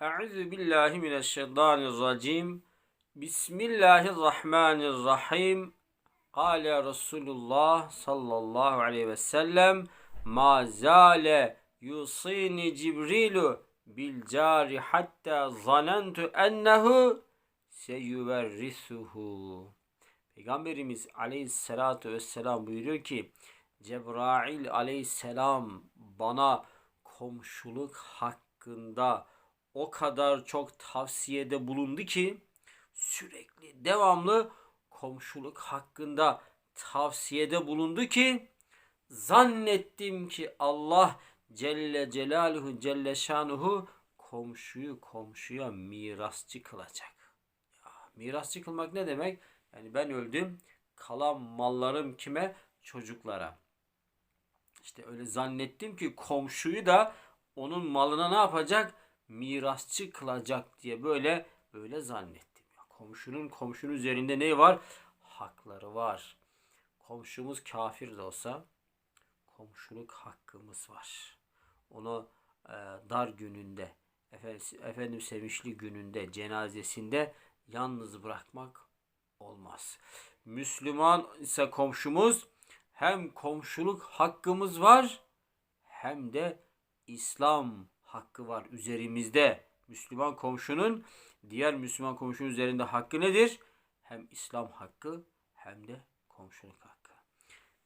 Euzu billahi mineşşeytanirracim. Bismillahirrahmanirrahim. Kale Resulullah sallallahu aleyhi ve sellem ma zale yusini Cibrilu bil cari hatta zanentu ennehu seyuverrisuhu. Peygamberimiz aleyhissalatu vesselam buyuruyor ki Cebrail aleyhisselam bana komşuluk hakkında o kadar çok tavsiyede bulundu ki sürekli devamlı komşuluk hakkında tavsiyede bulundu ki zannettim ki Allah Celle Celaluhu Celle Şanuhu komşuyu komşuya mirasçı kılacak. Ya, mirasçı kılmak ne demek? Yani ben öldüm kalan mallarım kime? Çocuklara. İşte öyle zannettim ki komşuyu da onun malına ne yapacak? Mirasçı kılacak diye böyle böyle zannettim. Ya komşunun komşunun üzerinde ne var? Hakları var. Komşumuz kafir de olsa komşuluk hakkımız var. Onu e, dar gününde, efendim, efendim sevinçli gününde, cenazesinde yalnız bırakmak olmaz. Müslüman ise komşumuz hem komşuluk hakkımız var hem de İslam hakkı var üzerimizde. Müslüman komşunun diğer Müslüman komşunun üzerinde hakkı nedir? Hem İslam hakkı hem de komşuluk hakkı.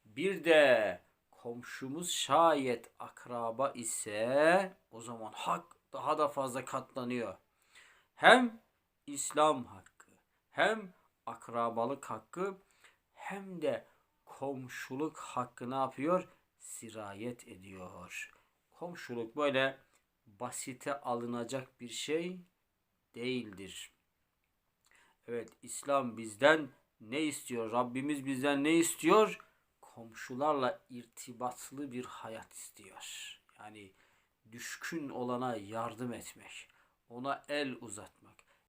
Bir de komşumuz şayet akraba ise o zaman hak daha da fazla katlanıyor. Hem İslam hakkı hem akrabalık hakkı hem de komşuluk hakkı ne yapıyor? Sirayet ediyor. Komşuluk böyle basite alınacak bir şey değildir. Evet İslam bizden ne istiyor? Rabbimiz bizden ne istiyor? Komşularla irtibatlı bir hayat istiyor. Yani düşkün olana yardım etmek, ona el uzatmak,